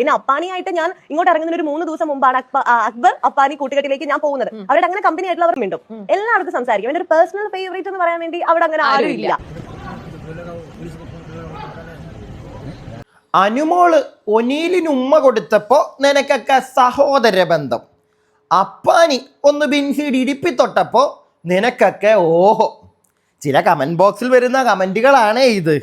പിന്നെ അപ്പാനിയായിട്ട് ഞാൻ ഇങ്ങോട്ട് ഇറങ്ങുന്ന ഒരു മൂന്ന് ദിവസം മുമ്പാണ് അക്ബർ അപ്പാനി കൂട്ടുകെട്ടിലേക്ക് ഞാൻ പോകുന്നത്. അവരുടെ അങ്ങനെ കമ്പനി ആയിട്ടുള്ള അവർ മിണ്ടും എല്ലാവർക്കും സംസാരിക്കും. എന്റെ ഒരു പേഴ്സണൽ ഫേവറേറ്റ് എന്ന് പറയാൻ വേണ്ടി അവിടെ അങ്ങനെ ആരും ഇല്ല. അനുമോൾ ഒനീലിന് ഉമ്മ കൊടുത്തപ്പോ നിനക്കൊക്കെ സഹോദര ബന്ധം. അപ്പാനി ഒന്ന് ബിൻസിയുടെ ഇടിപ്പി തൊട്ടപ്പോ നിനക്കൊക്കെ ഓഹോ. ചില കമന്റ് ബോക്സിൽ വരുന്ന കമന്റുകളാണേ ഇത്.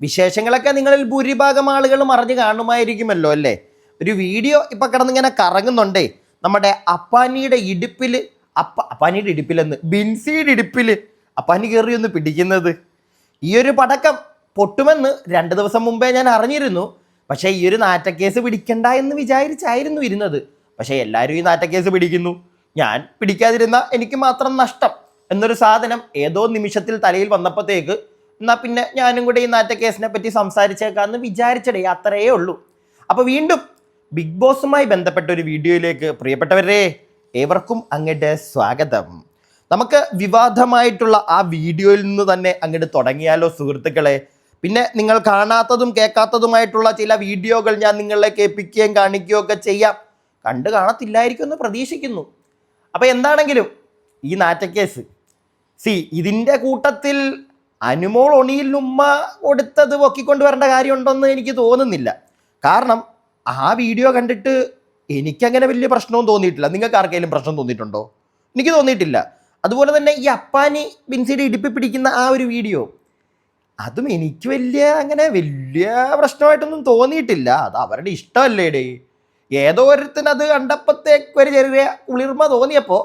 വിശേഷങ്ങളൊക്കെ നിങ്ങളിൽ ഭൂരിഭാഗം ആളുകളും അറിഞ്ഞു കാണുമായിരിക്കുമല്ലോ അല്ലേ? ഒരു വീഡിയോ ഇപ്പൊ കിടന്നിങ്ങനെ കറങ്ങുന്നുണ്ടേ. നമ്മുടെ അപ്പാനിയുടെ ഇടുപ്പിൽ അപ്പ അപ്പാനിയുടെ ഇടുപ്പിലെന്ന് ബിൻസിയുടെ ഇടുപ്പിൽ അപ്പാനി കയറി ഒന്ന് പിടിക്കുന്നത്. ഈ ഒരു പടക്കം പൊട്ടുമെന്ന് രണ്ട് ദിവസം മുമ്പേ ഞാൻ അറിഞ്ഞിരുന്നു. പക്ഷേ ഈ ഒരു നാറ്റക്കേസ് പിടിക്കണ്ട എന്ന് വിചാരിച്ചായിരുന്നു ഇരുന്നത്. പക്ഷേ എല്ലാവരും ഈ നാറ്റക്കേസ് പിടിക്കുന്നു. ഞാൻ പിടിക്കാതിരുന്ന എനിക്ക് മാത്രം നഷ്ടം എന്നൊരു സാധനം ഏതോ നിമിഷത്തിൽ തലയിൽ വന്നപ്പോഴത്തേക്ക് എന്നാ പിന്നെ ഞാനും കൂടെ ഈ നാറ്റക്കേസിനെ പറ്റി സംസാരിച്ചേക്കാന്ന് വിചാരിച്ചടേ അത്രയേ ഉള്ളൂ. അപ്പോൾ വീണ്ടും ബിഗ് ബോസുമായി ബന്ധപ്പെട്ട ഒരു വീഡിയോയിലേക്ക് പ്രിയപ്പെട്ടവരെ ഏവർക്കും അങ്ങയുടെ സ്വാഗതം. നമുക്ക് വിവാദമായിട്ടുള്ള ആ വീഡിയോയിൽ നിന്ന് തന്നെ അങ്ങോട്ട് തുടങ്ങിയാലോ സുഹൃത്തുക്കളെ? പിന്നെ നിങ്ങൾ കാണാത്തതും കേൾക്കാത്തതുമായിട്ടുള്ള ചില വീഡിയോകൾ ഞാൻ നിങ്ങളെ കേൾപ്പിക്കുകയും കാണിക്കുകയും ഒക്കെ ചെയ്യാം. കണ്ടു കാണത്തില്ലായിരിക്കും എന്ന് പ്രതീക്ഷിക്കുന്നു. അപ്പോൾ എന്താണെങ്കിലും ഈ നാറ്റക്കേസ് സി ഇതിന്റെ കൂട്ടത്തിൽ അനുമോൾ ഒണിയിൽ ഉമ്മ കൊടുത്തത് പൊക്കിക്കൊണ്ട് വരേണ്ട കാര്യമുണ്ടെന്ന് എനിക്ക് തോന്നുന്നില്ല. കാരണം ആ വീഡിയോ കണ്ടിട്ട് എനിക്കങ്ങനെ വലിയ പ്രശ്നവും തോന്നിയിട്ടില്ല. നിങ്ങൾക്ക് ആർക്കെങ്കിലും പ്രശ്നം തോന്നിയിട്ടുണ്ടോ? എനിക്ക് തോന്നിയിട്ടില്ല. അതുപോലെ തന്നെ ഈ അപ്പാനി ബിൻസിയുടെ ഇടുപ്പി പിടിക്കുന്ന ആ ഒരു വീഡിയോ അതും എനിക്ക് വലിയ അങ്ങനെ വലിയ പ്രശ്നമായിട്ടൊന്നും തോന്നിയിട്ടില്ല. അത് അവരുടെ ഇഷ്ടമല്ലേ ഡേ ഏതോ ഒരുത്തിന് അത് കണ്ടപ്പോഴത്തേക്ക് ഒരു ചെറിയ കുളിർമ തോന്നിയപ്പോൾ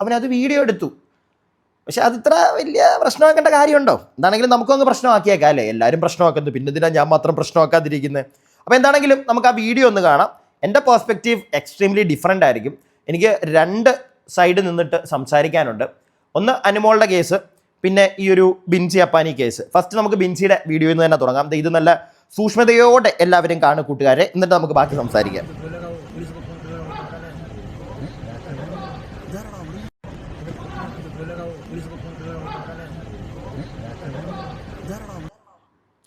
അവനത് വീഡിയോ എടുത്തു. പക്ഷെ അതിത്ര വലിയ പ്രശ്നമാക്കേണ്ട കാര്യമുണ്ടോ? എന്താണെങ്കിലും നമുക്കൊന്ന് പ്രശ്നമാക്കിയേക്കാം അല്ലേ? എല്ലാവരും പ്രശ്നമാക്കുന്നു. പിന്നെ ഇതിനാ ഞാൻ മാത്രം പ്രശ്നമാക്കാതിരിക്കുന്നത് അപ്പോൾ എന്താണെങ്കിലും നമുക്ക് ആ വീഡിയോ ഒന്ന് കാണാം. എന്റെ പേഴ്സ്പെക്റ്റീവ് എക്സ്ട്രീംലി ഡിഫറെന്റ് ആയിരിക്കും. എനിക്ക് രണ്ട് സൈഡ് നിന്നിട്ട് സംസാരിക്കാനുണ്ട്. ഒന്ന് അനുമോളുടെ കേസ് പിന്നെ ഈ ഒരു ബിൻസി അപ്പാനി കേസ് ഫസ്റ്റ് നമുക്ക് ബിൻസിയുടെ വീഡിയോയിൽ നിന്ന് തന്നെ തുടങ്ങാം. ഇത് നല്ല സൂക്ഷ്മതയോടെ എല്ലാവരും കാണും കൂട്ടുകാരെ. എന്നിട്ട് നമുക്ക് ബാക്കി സംസാരിക്കാം.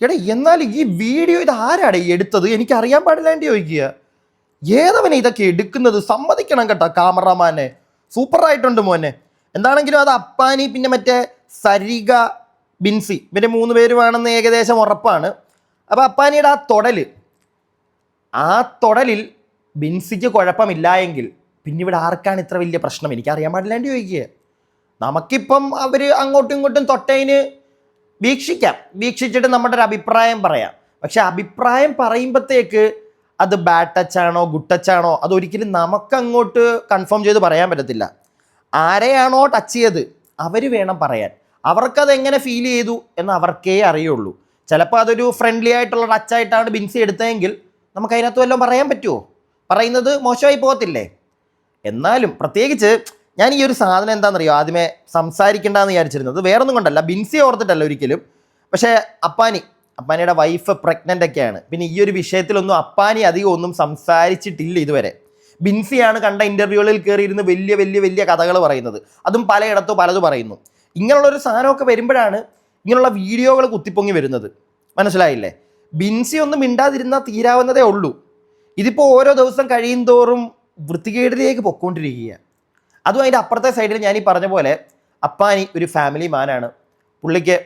എടാ എന്നാൽ ഈ വീഡിയോ ഇത് ആരാടെ എടുത്തത്? എനിക്ക് അറിയാൻ പാടില്ലാണ്ട് ചോദിക്കുക. ഏതവനെ ഇതൊക്കെ എടുക്കുന്നത്? സമ്മതിക്കണം കേട്ടോ ക്യാമറമാനെ സൂപ്പറായിട്ടുണ്ട് മോനെ. എന്താണെങ്കിലും അത് അപ്പാനി പിന്നെ മറ്റേ സരിക ബിൻസി ഇവരെ മൂന്ന് പേര് പേരുമാണെന്ന് ഏകദേശം ഉറപ്പാണ്. അപ്പോൾ അപ്പാനിയുടെ ആ തൊടൽ ആ തൊടലിൽ ബിൻസിക്ക് കുഴപ്പമില്ല എങ്കിൽ പിന്നെ ഇവിടെ ആർക്കാണ് ഇത്ര വലിയ പ്രശ്നം? എനിക്ക് അറിയാൻ പാടില്ലാണ്ട് ചോദിക്കുക. നമുക്കിപ്പം അവർ അങ്ങോട്ടും ഇങ്ങോട്ടും തൊട്ടതിന് വീക്ഷിക്കാം. വീക്ഷിച്ചിട്ട് നമ്മുടെ ഒരു അഭിപ്രായം പറയാം. പക്ഷെ അഭിപ്രായം പറയുമ്പോഴത്തേക്ക് അത് ബാഡ് ടച്ചാണോ ഗുഡ് ടച്ചാണോ അതൊരിക്കലും നമുക്കങ്ങോട്ട് കൺഫേം ചെയ്ത് പറയാൻ പറ്റത്തില്ല. ആരെയാണോ ടച്ച് ചെയ്തത് അവർ വേണം പറയാൻ. അവർക്കത് എങ്ങനെ ഫീൽ ചെയ്തു എന്ന് അവർക്കേ അറിയുള്ളൂ. ചിലപ്പോൾ അതൊരു ഫ്രണ്ട്ലി ആയിട്ടുള്ള ടച്ചായിട്ടാണ് ബിൻസി എടുത്തതെങ്കിൽ നമുക്ക് അതിനകത്ത് വല്ലതും പറയാൻ പറ്റുമോ പറയുന്നത് മോശമായി പോകത്തില്ലേ? എന്നാലും പ്രത്യേകിച്ച് ഞാൻ ഈ ഒരു സാധനം എന്താണെന്നറിയോ? ആദ്യമേ സംസാരിക്കേണ്ടെന്ന് വിചാരിച്ചിരുന്നത് വേറൊന്നും കൊണ്ടല്ല. ബിൻസി ഓർത്തിട്ടല്ല ഒരിക്കലും. പക്ഷേ അപ്പാനി അപ്പാനിയുടെ വൈഫ് പ്രഗ്നന്റ് ഒക്കെയാണ്. പിന്നെ ഈ ഒരു വിഷയത്തിലൊന്നും അപ്പാനി അധികം ഒന്നും സംസാരിച്ചിട്ടില്ല ഇതുവരെ. ബിൻസിയാണ് കണ്ട ഇന്റർവ്യൂകളിൽ കയറിയിരുന്ന് വലിയ വലിയ വലിയ കഥകൾ പറയുന്നത്. അതും പലയിടത്തും പലതും പറയുന്നു. ഇങ്ങനെയുള്ളൊരു സാധനമൊക്കെ വരുമ്പോഴാണ് ഇങ്ങനെയുള്ള വീഡിയോകൾ കുത്തിപ്പൊങ്ങി വരുന്നത്. മനസ്സിലായില്ലേ? ബിൻസി ഒന്നും മിണ്ടാതിരുന്നാൽ തീരാവുന്നതേ ഉള്ളൂ. ഇതിപ്പോൾ ഓരോ ദിവസം കഴിയും തോറും വൃത്തികേടിലേക്ക് പൊക്കോണ്ടിരിക്കുക അതും അതിന്റെ അപ്പുറത്തെ സൈഡിൽ ഞാൻ ഈ പറഞ്ഞ പോലെ അപ്പാനി ഒരു ഫാമിലി മാനാണ്. പുള്ളിക്ക്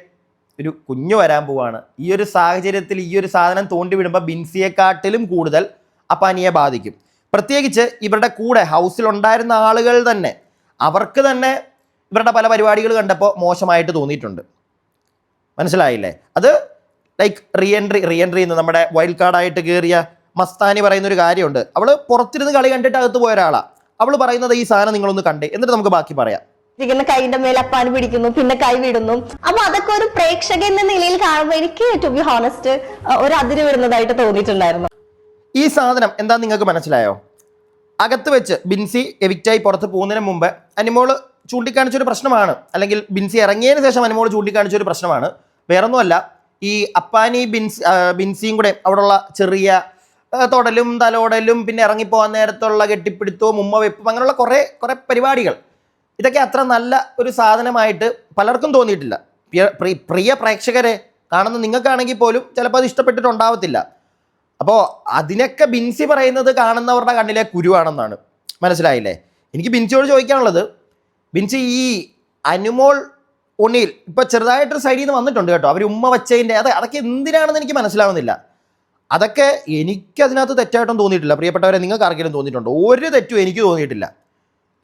ഒരു കുഞ്ഞു വരാൻ പോവാണ്. ഈ ഒരു സാഹചര്യത്തിൽ ഈ ഒരു സാധനം തോണ്ടി വിടുമ്പോൾ ബിൻസിയെക്കാട്ടിലും കൂടുതൽ അപ്പാനിയെ ബാധിക്കും. പ്രത്യേകിച്ച് ഇവരുടെ കൂടെ ഹൗസിലുണ്ടായിരുന്ന ആളുകൾ തന്നെ അവർക്ക് തന്നെ ഇവരുടെ പല പരിപാടികൾ കണ്ടപ്പോൾ മോശമായിട്ട് തോന്നിയിട്ടുണ്ട്. മനസ്സിലായില്ലേ? അത് ലൈക്ക് റീഎൻട്രി റീഎൻട്രി എന്ന് നമ്മുടെ വൈൽഡ് കാർഡായിട്ട് കയറിയ മസ്താനി പറയുന്നൊരു കാര്യമുണ്ട്. അവൾ പുറത്തിരുന്ന് കളി കണ്ടിട്ട് അകത്ത് പോയ ഒരാളാണ് അവൾ പറയുന്നത് ഈ സാധനം നിങ്ങളൊന്ന് കണ്ടേ. എന്നിട്ട് നമുക്ക് ബാക്കി പറയാം. ഇരിക്കുന്ന കൈന്റെ മേലെ അപ്പാൻ പിടിക്കുന്നു പിന്നെ കൈ വിടുന്നു. അപ്പൊ അതൊക്കെ ഒരു പ്രേക്ഷകൻ എന്ന നിലയിൽ കാണുമ്പോൾ എനിക്ക് ടു ബി ഹോണസ്റ്റ് ഒരു അതിര് വിടുന്നതായിട്ട് തോന്നിയിട്ടുണ്ടായിരുന്നു. ഈ സാധനം എന്താ നിങ്ങൾക്ക് മനസ്സിലായോ? അകത്ത് വെച്ച് ബിൻസി എവിക്റ്റായി പുറത്ത് പോകുന്നതിന് മുമ്പ് അനിമോൾ ചൂണ്ടിക്കാണിച്ചൊരു പ്രശ്നമാണ്. അല്ലെങ്കിൽ ബിൻസി ഇറങ്ങിയതിന് ശേഷം അനിമോൾ ചൂണ്ടിക്കാണിച്ചൊരു പ്രശ്നമാണ്. വേറൊന്നുമല്ല ഈ അപ്പാനി ബിൻസ് ബിൻസിയും കൂടെ അവിടെയുള്ള ചെറിയ തൊടലും തലോടലും പിന്നെ ഇറങ്ങിപ്പോകാൻ നേരത്തുള്ള കെട്ടിപ്പിടുത്തവും ഉമ്മ വെപ്പും അങ്ങനെയുള്ള കുറേ കുറേ പരിപാടികൾ. ഇതൊക്കെ അത്ര നല്ല ഒരു സാധനമായിട്ട് പലർക്കും തോന്നിയിട്ടില്ല. പ്രിയ- പ്രേക്ഷകരെ കാണുന്ന നിങ്ങൾക്കാണെങ്കിൽ പോലും ചിലപ്പോൾ അത് ഇഷ്ടപ്പെട്ടിട്ടുണ്ടാവത്തില്ല. അപ്പോൾ അതിനൊക്കെ ബിൻസി പറയുന്നത് കാണുന്നവരുടെ കണ്ണിലെ കുരുവാണെന്നാണ്. മനസ്സിലായില്ലേ? എനിക്ക് ബിൻസിയോട് ചോദിക്കാനുള്ളത്. ബിൻസി ഈ അനുമോൾ ഉണ്ണിയിൽ ഇപ്പൊ ചെറുതായിട്ടൊരു സൈഡിൽ നിന്ന് വന്നിട്ടുണ്ട് കേട്ടോ. അവർ ഉമ്മ വച്ചതിന്റെ അത് അതൊക്കെ എന്തിനാണെന്ന് എനിക്ക് മനസ്സിലാവുന്നില്ല. അതൊക്കെ എനിക്ക് അതിനകത്ത് തെറ്റായിട്ടൊന്നും തോന്നിയിട്ടില്ല. പ്രിയപ്പെട്ടവരെ നിങ്ങൾക്ക് ആർക്കെങ്കിലും തോന്നിയിട്ടുണ്ടോ? ഒരു തെറ്റും എനിക്ക് തോന്നിയിട്ടില്ല.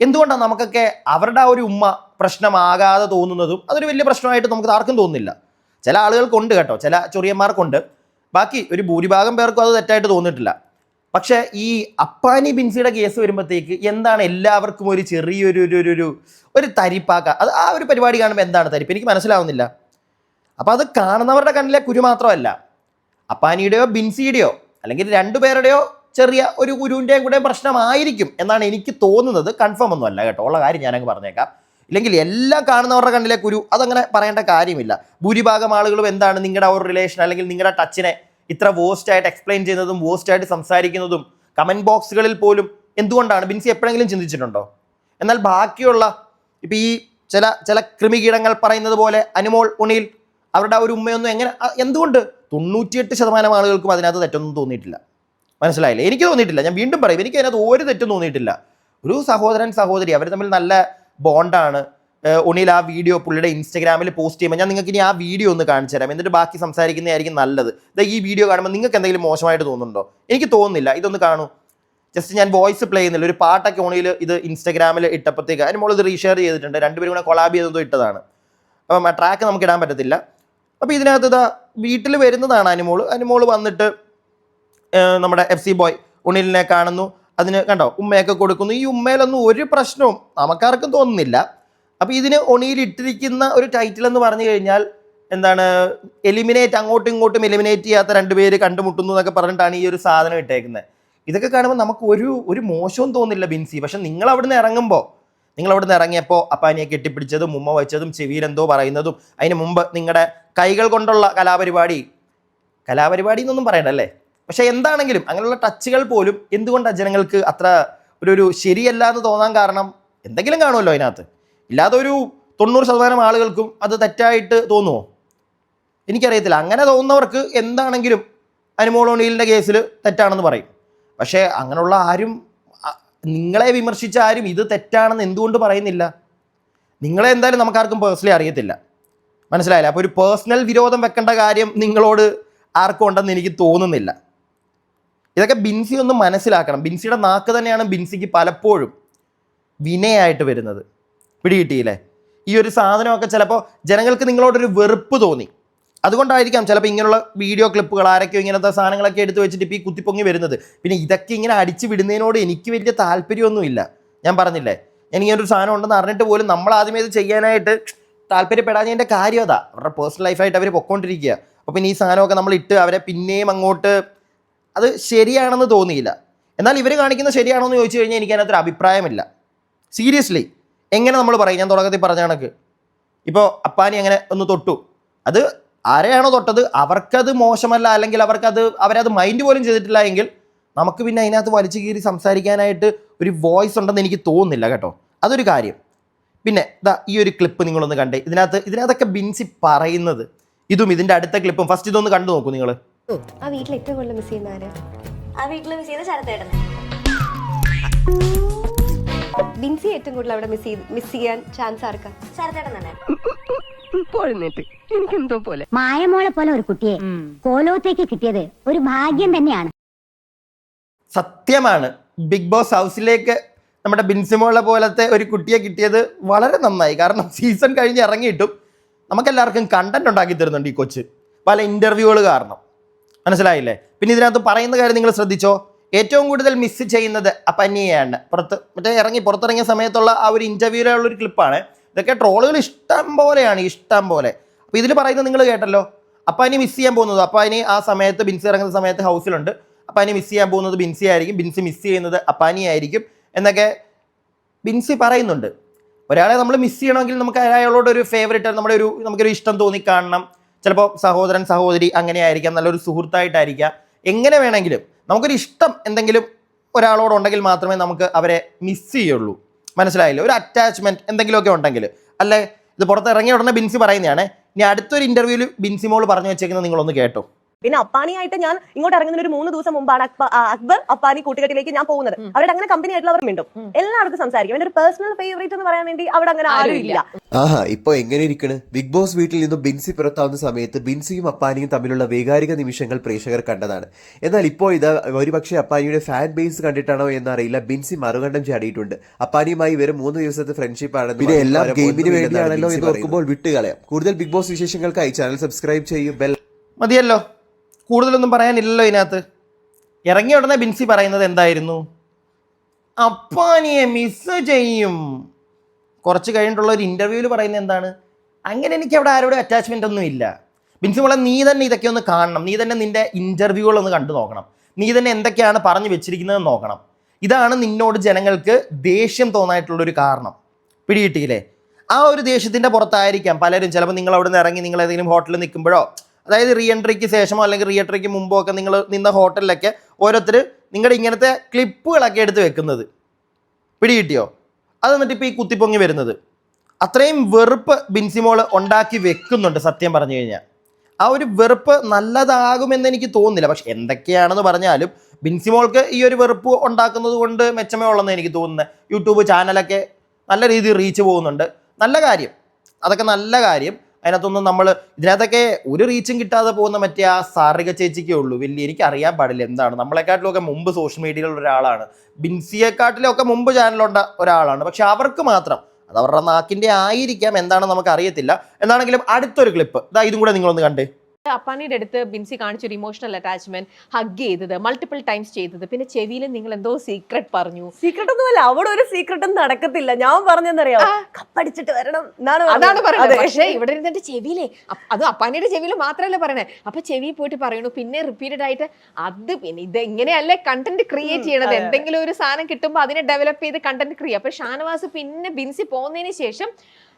എന്തുകൊണ്ടാണ് നമുക്കൊക്കെ അവരുടെ ആ ഒരു ഉമ്മ പ്രശ്നമാകാതെ തോന്നുന്നതും അതൊരു വലിയ പ്രശ്നമായിട്ട് നമുക്ക് ആർക്കും തോന്നുന്നില്ല. ചില ആളുകൾക്കുണ്ട് കേട്ടോ. ചില ചൊറിയന്മാർക്കുണ്ട്. ബാക്കി ഒരു ഭൂരിഭാഗം പേർക്കും അത് തെറ്റായിട്ട് തോന്നിയിട്ടില്ല. പക്ഷേ ഈ അപ്പാനി ബിൻസിയുടെ കേസ് വരുമ്പോഴത്തേക്ക് എന്താണ് എല്ലാവർക്കും ഒരു ചെറിയൊരു ഒരു ഒരു ഒരു തരിപ്പാക്ക? അത് ആ ഒരു പരിപാടി കാണുമ്പോൾ എന്താണ് തരിപ്പ്? എനിക്ക് മനസ്സിലാവുന്നില്ല. അപ്പോൾ അത് കാണുന്നവരുടെ കണ്ണിലെ കുരു മാത്രമല്ല. അപ്പാനിയുടെയോ ബിൻസിയുടെയോ അല്ലെങ്കിൽ രണ്ടുപേരുടെയോ ചെറിയ ഒരു ഗുരുവിന്റെയും കൂടെ പ്രശ്നമായിരിക്കും എന്നാണ് എനിക്ക് തോന്നുന്നത്. കൺഫേം ഒന്നും അല്ല കേട്ടോ. ഉള്ള കാര്യം ഞാനങ്ങ് പറഞ്ഞേക്കാം. ഇല്ലെങ്കിൽ എല്ലാം കാണുന്നവരുടെ കണ്ണിലെ കുരു അതങ്ങനെ പറയേണ്ട കാര്യമില്ല. ഭൂരിഭാഗം ആളുകളും എന്താണ് നിങ്ങളുടെ ഒരു റിലേഷൻ അല്ലെങ്കിൽ നിങ്ങളുടെ ടച്ചിനെ ഇത്ര വോസ്റ്റ് ആയിട്ട് എക്സ്പ്ലെയിൻ ചെയ്യുന്നതും വോസ്റ്റ് ആയിട്ട് സംസാരിക്കുന്നതും കമന്റ് ബോക്സുകളിൽ പോലും എന്തുകൊണ്ടാണ്? ബിൻസി എപ്പോഴെങ്കിലും ചിന്തിച്ചിട്ടുണ്ടോ? എന്നാൽ ബാക്കിയുള്ള ഇപ്പം ഈ ചില ചില കൃമികീടങ്ങൾ പറയുന്നത് പോലെ അനുമോൾ ഉണിയിൽ അവരുടെ ആ ഒരു ഉമ്മയൊന്നും എങ്ങനെ എന്തുകൊണ്ട്? തൊണ്ണൂറ്റിയെട്ട് ശതമാനം ആളുകൾക്കും അതിനകത്ത് തെറ്റൊന്നും തോന്നിയിട്ടില്ല. മനസ്സിലായില്ലേ? എനിക്ക് തോന്നിയിട്ടില്ല. ഞാൻ വീണ്ടും പറയും എനിക്ക് അതിനകത്ത് ഒരു തെറ്റും തോന്നിയിട്ടില്ല. ഒരു സഹോദരൻ സഹോദരി അവർ തമ്മിൽ നല്ല ബോണ്ടാണ്. ഒണിയിൽ ആ വീഡിയോ പുള്ളിയുടെ ഇൻസ്റ്റാഗ്രാമിൽ പോസ്റ്റ് ചെയ്യുമ്പോൾ ഞാൻ നിങ്ങൾക്ക് ഇനി ആ വീഡിയോ ഒന്ന് കാണിച്ചു തരാം. എന്നിട്ട് ബാക്കി സംസാരിക്കുന്നതായിരിക്കും നല്ലത്. ഇതാ ഈ വീഡിയോ കാണുമ്പോൾ നിങ്ങൾക്ക് എന്തെങ്കിലും മോശമായിട്ട് തോന്നുന്നുണ്ടോ? എനിക്ക് തോന്നുന്നില്ല. ഇതൊന്ന് കാണൂ. ജസ്റ്റ് ഞാൻ വോയിസ് പ്ലേ ചെയ്യുന്നില്ല. ഒരു പാട്ടൊക്കെ ഓണിയിൽ ഇത് ഇൻസ്റ്റാഗ്രാമിൽ ഇട്ടപ്പോഴത്തേക്ക് അതിന് ഇത് റീഷെയർ ചെയ്തിട്ടുണ്ട്. രണ്ടുപേരും കൂടെ കൊളാബ് ചെയ്തതോ ഇട്ടതാണ്. അപ്പം ആ ട്രാക്ക് നമുക്ക് ഇടാൻ പറ്റത്തില്ല. അപ്പോൾ ഇതിനകത്ത് ഇതാ വീട്ടിൽ വരുന്നതാണ് അനുമോൾ. അനുമോൾ വന്നിട്ട് നമ്മുടെ എഫ് സി ബോയ് ഉണിലിനെ കാണുന്നു. അതിന് കണ്ടോ ഉമ്മയൊക്കെ കൊടുക്കുന്നു. ഈ ഉമ്മയിലൊന്നും ഒരു പ്രശ്നവും നമുക്കാർക്കും തോന്നുന്നില്ല. അപ്പോൾ ഇതിന് ഒണിയിലിട്ടിരിക്കുന്ന ഒരു ടൈറ്റിൽ എന്ന് പറഞ്ഞു കഴിഞ്ഞാൽ എന്താണ് എലിമിനേറ്റ് അങ്ങോട്ടും ഇങ്ങോട്ടും എലിമിനേറ്റ് ചെയ്യാത്ത രണ്ടുപേര് കണ്ടുമുട്ടുന്നു എന്നൊക്കെ പറഞ്ഞിട്ടാണ് ഈ ഒരു സാധനം ഇട്ടേക്കുന്നത്. ഇതൊക്കെ കാണുമ്പോൾ നമുക്ക് ഒരു ഒരു മോശവും തോന്നില്ല ബിൻസി. പക്ഷെ നിങ്ങൾ അവിടുന്ന് ഇറങ്ങുമ്പോൾ നിങ്ങൾ അവിടെ നിന്ന് ഇറങ്ങിയപ്പോൾ അപ്പാനിയെ കെട്ടിപ്പിടിച്ചതും ഉമ്മ വെച്ചതും ചെവിയിലെന്തോ പറയുന്നതും അതിന് മുമ്പ് നിങ്ങളുടെ കൈകൾ കൊണ്ടുള്ള കലാപരിപാടി. കലാപരിപാടി എന്നൊന്നും പറയണ്ടല്ലേ? പക്ഷേ എന്താണെങ്കിലും അങ്ങനെയുള്ള ടച്ചുകൾ പോലും എന്തുകൊണ്ടാണ് ജനങ്ങൾക്ക് അത്ര ഒരു ഒരു ശരിയല്ല എന്ന് തോന്നാൻ കാരണം എന്തെങ്കിലും കാണുമല്ലോ അതിനകത്ത്. ഇല്ലാതെ ഒരു തൊണ്ണൂറ് ശതമാനം ആളുകൾക്കും അത് തെറ്റായിട്ട് തോന്നുമോ എനിക്കറിയത്തില്ല. അങ്ങനെ തോന്നുന്നവർക്ക് എന്താണെങ്കിലും അനുമോളോണിയിലിന്റെ കേസിൽ തെറ്റാണെന്ന് പറയും. പക്ഷേ അങ്ങനെയുള്ള ആരും നിങ്ങളെ വിമർശിച്ച ആരും ഇത് തെറ്റാണെന്ന് എന്തുകൊണ്ട് പറയുന്നില്ല? നിങ്ങളെ എന്തായാലും നമുക്കാർക്കും പേഴ്സണലി അറിയത്തില്ല. മനസ്സിലായില്ല? അപ്പോൾ ഒരു പേഴ്സണൽ വിരോധം വെക്കേണ്ട കാര്യം നിങ്ങളോട് ആർക്കും ഉണ്ടെന്ന് എനിക്ക് തോന്നുന്നില്ല. ഇതൊക്കെ ബിൻസി ഒന്ന് മനസ്സിലാക്കണം. ബിൻസിയുടെ നാക്ക് തന്നെയാണ് ബിൻസിക്ക് പലപ്പോഴും വിനയായിട്ട് വരുന്നത്. പിടികിട്ടിയില്ലേ? ഈ ഒരു സാധനമൊക്കെ ചിലപ്പോൾ ജനങ്ങൾക്ക് നിങ്ങളോടൊരു വെറുപ്പ് തോന്നി. അതുകൊണ്ടായിരിക്കാം ചിലപ്പോൾ ഇങ്ങനെയുള്ള വീഡിയോ ക്ലിപ്പുകൾ ആരൊക്കെയോ ഇങ്ങനത്തെ സാധനങ്ങളൊക്കെ എടുത്ത് വെച്ചിട്ട് ഇപ്പോൾ ഈ കുത്തിപ്പൊങ്ങി വരുന്നത്. പിന്നെ ഇതൊക്കെ ഇങ്ങനെ അടിച്ചു വിടുന്നതിനോട് എനിക്ക് വലിയ താല്പര്യമൊന്നുമില്ല. ഞാൻ പറഞ്ഞില്ലേ എനിക്കൊരു സാധനം ഉണ്ടെന്ന് അറിഞ്ഞിട്ട് പോലും നമ്മൾ ആദ്യമേ ഇത് ചെയ്യാനായിട്ട് താല്പര്യപ്പെടാഞ്ഞതിന്റെ കാര്യം അതാ. അവരുടെ പേഴ്സണൽ ലൈഫായിട്ട് അവർ പൊക്കോണ്ടിരിക്കുക. അപ്പോൾ പിന്നെ ഈ സാധനമൊക്കെ നമ്മൾ ഇട്ട് അവരെ പിന്നെയും അങ്ങോട്ട് അത് ശരിയാണെന്ന് തോന്നിയില്ല. എന്നാൽ ഇവർ കാണിക്കുന്ന ശരിയാണോ എന്ന് ചോദിച്ചു കഴിഞ്ഞാൽ എനിക്ക് അതിനകത്തൊരു അഭിപ്രായമില്ല. സീരിയസ്ലി എങ്ങനെ നമ്മൾ പറയും? ഞാൻ തുടക്കത്തിൽ പറഞ്ഞ കണക്ക്. ഇപ്പോൾ അപ്പാനി അങ്ങനെ ഒന്ന് തൊട്ടു. അത് ആരെയാണോ തൊട്ടത്? അവർക്കത് മോശമല്ല അല്ലെങ്കിൽ അവർക്കത് അവരത് മൈൻഡ് പോലും ചെയ്തിട്ടില്ല എങ്കിൽ നമുക്ക് പിന്നെ അതിനകത്ത് വലിച്ചു കീറി സംസാരിക്കാനായിട്ട് ഒരു വോയിസ് ഉണ്ടെന്ന് എനിക്ക് തോന്നുന്നില്ല കേട്ടോ. അതൊരു കാര്യം. പിന്നെ ഇതാ ഈ ഒരു ക്ലിപ്പ് നിങ്ങളൊന്ന് കണ്ടേ. ഇതിനകത്ത് ഇതിനകത്തൊക്കെ ബിൻസി പറയുന്നത് ഇതും ഇതിന്റെ അടുത്ത ക്ലിപ്പും ഫസ്റ്റ് ഇതൊന്ന് കണ്ടു നോക്കൂ നിങ്ങൾ ആ വീട്ടിൽ ഏറ്റവും കൂടുതൽ മിസ് ചെയ്യുന്ന ആര്? ആ വീട്ടിൽ മിസ് ചെയ്ത ശരത്തേട്ടനെ ബിൻസി ഏറ്റവും കൂടുതൽ അവിടെ മിസ് ചെയ്ത് മിസ് ചെയ്യാൻ ചാൻസ് ആർക്കാ? ശരത്തേട്ടൻ തന്നെ. മായമോളെ പോലെ ഒരു കുട്ടിയെ കോലോത്തേക്ക് കിട്ടിയത് ഒരു ഭാഗ്യം തന്നെയാണ്. സത്യമാണ്. ബിഗ് ബോസ് ഹൗസിലേക്ക് നമ്മുടെ ബിൻസിമോളെ പോലത്തെ ഒരു കുട്ടിയെ കിട്ടിയത് വളരെ നന്നായി. കാരണം സീസൺ കഴിഞ്ഞ് ഇറങ്ങിയിട്ടും നമുക്കെല്ലാവർക്കും കണ്ടന്റ് ഉണ്ടാക്കി തരുന്നുണ്ട് ഈ കൊച്ച്. പല ഇന്റർവ്യൂകൾ കാരണം. മനസ്സിലായില്ലേ? പിന്നെ ഇതിനകത്ത് പറയുന്ന കാര്യം നിങ്ങൾ ശ്രദ്ധിച്ചോ? ഏറ്റവും കൂടുതൽ മിസ് ചെയ്യുന്നത് അപ്പന്നിയെയാണ് പുറത്ത് മറ്റേ ഇറങ്ങി പുറത്തിറങ്ങിയ സമയത്തുള്ള ആ ഒരു ഇന്റർവ്യൂലുള്ള ഒരു ക്ലിപ്പാണ് ഇതൊക്കെ ട്രോളുകൾ ഇഷ്ടം പോലെയാണ് ഇഷ്ടം പോലെ. അപ്പോൾ ഇതിൽ പറയുന്നത് നിങ്ങൾ കേട്ടല്ലോ. അപ്പാനി മിസ് ചെയ്യാൻ പോകുന്നത് അപ്പാനി ആ സമയത്ത് ബിൻസി ഇറങ്ങുന്ന സമയത്ത് ഹൗസിലുണ്ട്. അപ്പാനി മിസ് ചെയ്യാൻ പോകുന്നത് ബിൻസി ആയിരിക്കും. ബിൻസി മിസ് ചെയ്യുന്നത് അപ്പാനി ആയിരിക്കും എന്നൊക്കെ ബിൻസി പറയുന്നുണ്ട്. ഒരാളെ നമ്മൾ മിസ് ചെയ്യണമെങ്കിൽ നമുക്ക് അയാളോട് ഒരു ഫേവറേറ്റ് നമ്മുടെ ഒരു നമുക്കൊരു ഇഷ്ടം തോന്നി കാണണം. ചിലപ്പോൾ സഹോദരൻ സഹോദരി അങ്ങനെ ആയിരിക്കാം നല്ലൊരു സുഹൃത്തായിട്ടായിരിക്കാം. എങ്ങനെ വേണമെങ്കിലും നമുക്കൊരു ഇഷ്ടം എന്തെങ്കിലും ഒരാളോടുണ്ടെങ്കിൽ മാത്രമേ നമുക്ക് അവരെ മിസ് ചെയ്യുള്ളൂ. മനസ്സിലായില്ലേ? ഒരു അറ്റാച്ച്മെന്റ് എന്തെങ്കിലുമൊക്കെ ഉണ്ടെങ്കിൽ അല്ലേ? ഇത് പുറത്ത് ഇറങ്ങിയ ഉടനെ ബിൻസി പറയുന്നതാണ് ഇനി അടുത്തൊരു ഇന്റർവ്യൂവിൽ ബിൻസി മോൾ പറഞ്ഞു വെച്ചേക്കുന്നത് നിങ്ങളൊന്ന് കേട്ടോ. പിന്നെ അപ്പാനിയായിട്ട് ഞാൻ ഇങ്ങോട്ട് ഇറങ്ങുന്ന ഒരു മൂന്ന് ദിവസം മുമ്പാണ് അക്ബർ അപ്പാനി കൂട്ടുകെട്ടിലേക്ക് ഞാൻ പോകുന്നത്. അവരുടെ അങ്ങനെ കമ്പനി ആയിട്ടുള്ള അവർ മിണ്ടും എല്ലാവർക്കും സംസാരിക്കും. എന്റെ ഒരു പേഴ്സണൽ ഫേവറേറ്റ് എന്ന് പറയാൻ വേണ്ടി അവിടെ അങ്ങനെ ആരും ഇല്ല. ആഹാ ഇപ്പൊ എങ്ങനെ ഇരിക്കണ്? ബിഗ് ബോസ് വീട്ടിൽ നിന്നും ബിൻസി പുറത്താവുന്ന സമയത്ത് ബിൻസിയും അപ്പാനിയും തമ്മിലുള്ള വൈകാരിക നിമിഷങ്ങൾ പ്രേക്ഷകർ കണ്ടതാണ്. എന്നാൽ ഇപ്പോൾ ഇത് ഒരുപക്ഷെ അപ്പാനിയുടെ ഫാൻ ബേസ് കണ്ടിട്ടാണോ എന്നറിയില്ല. ബിൻസി മറുകണ്ഠം ചാടിയിട്ടുണ്ട്. അപ്പാനിയുമായി വെറും മൂന്ന് ദിവസത്തെ ഫ്രണ്ട്ഷിപ്പ് ആണ് പിന്നെ എല്ലാം ഗെയിമിന് വേണ്ടിയാണല്ലോ എന്ന് ഓർക്കുമ്പോൾ വിട്ടുകളയാം. കൂടുതൽ ബിഗ് ബോസ് വിശേഷങ്ങൾക്കായി ചാനൽ സബ്സ്ക്രൈബ് ചെയ്യും. ബെൽ മതിയല്ലോ. കൂടുതലൊന്നും പറയാനില്ലല്ലോ ഇതിനകത്ത്. ഇറങ്ങിയ ഉടനെ ബിൻസി പറയുന്നത് എന്തായിരുന്നു? അപ്പാനിയെ മിസ് ചെയ്യും. കുറച്ച് കഴിഞ്ഞിട്ടുള്ള ഒരു ഇന്റർവ്യൂവിൽ പറയുന്നത് എന്താണ്? അങ്ങനെ എനിക്ക് അവിടെ ആരോടും അറ്റാച്ച്മെന്റ് ഒന്നും ഇല്ല. ബിൻസി മോളെ നീ തന്നെ ഇതൊക്കെ ഒന്ന് കാണണം. നീ തന്നെ നിന്റെ ഇന്റർവ്യൂകളൊന്ന് കണ്ടു നോക്കണം. നീ തന്നെ എന്തൊക്കെയാണ് പറഞ്ഞു വെച്ചിരിക്കുന്നത് നോക്കണം. ഇതാണ് നിന്നോട് ജനങ്ങൾക്ക് ദേഷ്യം തോന്നായിട്ടുള്ളൊരു കാരണം. പിടികിട്ടിയില്ലേ? ആ ഒരു ദേഷ്യത്തിന്റെ പുറത്തായിരിക്കാം പലരും. ചിലപ്പോൾ നിങ്ങൾ അവിടെ നിന്ന് ഇറങ്ങി നിങ്ങൾ ഏതെങ്കിലും ഹോട്ടലിൽ നിൽക്കുമ്പോഴോ അതായത് റീ എൻട്രിക്ക് ശേഷമോ അല്ലെങ്കിൽ റീ എൻട്രിക്ക് മുമ്പോ ഒക്കെ നിങ്ങൾ നിന്ന ഹോട്ടലിലൊക്കെ ഓരോരുത്തർ നിങ്ങളുടെ ഇങ്ങനത്തെ ക്ലിപ്പുകളൊക്കെ എടുത്ത് വെക്കുന്നത്. പിടികിട്ടിയോ? അത് എന്നിട്ട് ഇപ്പോൾ ഈ കുത്തിപ്പൊങ്ങി വരുന്നത്. അത്രയും വെറുപ്പ് ബിൻസിമോൾ ഉണ്ടാക്കി വെക്കുന്നുണ്ട് സത്യം പറഞ്ഞു കഴിഞ്ഞാൽ ആ ഒരു വെറുപ്പ് നല്ലതാകുമെന്ന് എനിക്ക് തോന്നുന്നില്ല. പക്ഷെ എന്തൊക്കെയാണെന്ന് പറഞ്ഞാലും ബിൻസിമോൾക്ക് ഈ ഒരു വെറുപ്പ് ഉണ്ടാക്കുന്നത് കൊണ്ട് മെച്ചമേ ഉള്ളെന്ന് എനിക്ക് തോന്നുന്നത് യൂട്യൂബ് ചാനലൊക്കെ നല്ല രീതിയിൽ റീച്ച് പോകുന്നുണ്ട്. നല്ല കാര്യം. അതൊക്കെ നല്ല കാര്യം. അതിനകത്തൊന്നും നമ്മൾ ഇതിനകത്തൊക്കെ ഒരു റീച്ചും കിട്ടാതെ പോകുന്ന മറ്റേ ആ സാറിക ചേച്ചിക്കേ ഉള്ളൂ. വലിയ എനിക്ക് അറിയാൻ പാടില്ല എന്താണ്. നമ്മളെക്കാട്ടിലൊക്കെ മുമ്പ് സോഷ്യൽ മീഡിയയിലുള്ള ഒരാളാണ്. ബിൻസിയെക്കാട്ടിലൊക്കെ മുമ്പ് ചാനലുണ്ട ഒരാളാണ്. പക്ഷെ അവർക്ക് മാത്രം. അത് അവരുടെ നാക്കിന്റെ ആയിരിക്കാം എന്താണെന്ന് നമുക്ക് അറിയത്തില്ല. എന്താണെങ്കിലും അടുത്തൊരു ക്ലിപ്പ് ഇതാ ഇതും കൂടെ നിങ്ങളൊന്ന് കണ്ടേ. അപ്പാനിയുടെ അടുത്ത് ബിൻസി കാണിച്ചൊരു ഇമോഷണൽ അറ്റാച്ച്മെന്റ് ഹഗ് ചെയ്തത് മൾട്ടിപ്പിൾ ടൈംസ് ചെയ്തത്. പിന്നെ ചെവിയിൽ നിങ്ങൾ എന്തോ സീക്രട്ട് പറഞ്ഞു. സീക്രട്ട് ഒന്നുമല്ല അവിടെ ഒരു സീക്രട്ടും നടക്കത്തില്ല. ഞാൻ പറഞ്ഞെന്നറിയാം? കപ്പടിച്ചിട്ട് വരണം അതാണ്. പറയുന്നത് പക്ഷേ ഇവിടെ ഇരുന്നിട്ട് ചെവിയിലേ അത് അപ്പാനിയുടെ ചെവിയിൽ മാത്രമല്ല പറയണേ. അപ്പൊ ചെവി പോയിട്ട് പറയണു പിന്നെ റിപ്പീറ്റഡ് ആയിട്ട് അത് പിന്നെ ഇത് ഇങ്ങനെയല്ലേ കണ്ടന്റ് ക്രിയേറ്റ് ചെയ്യണത്? എന്തെങ്കിലും ഒരു സാധനം കിട്ടുമ്പോൾ അതിനെ ഡെവലപ്പ് ചെയ്ത് കണ്ടന്റ് ക്രിയേറ്റ് അപ്പൊ ഷാനവാസ് പിന്നെ ബിൻസി പോകുന്നതിന് ശേഷം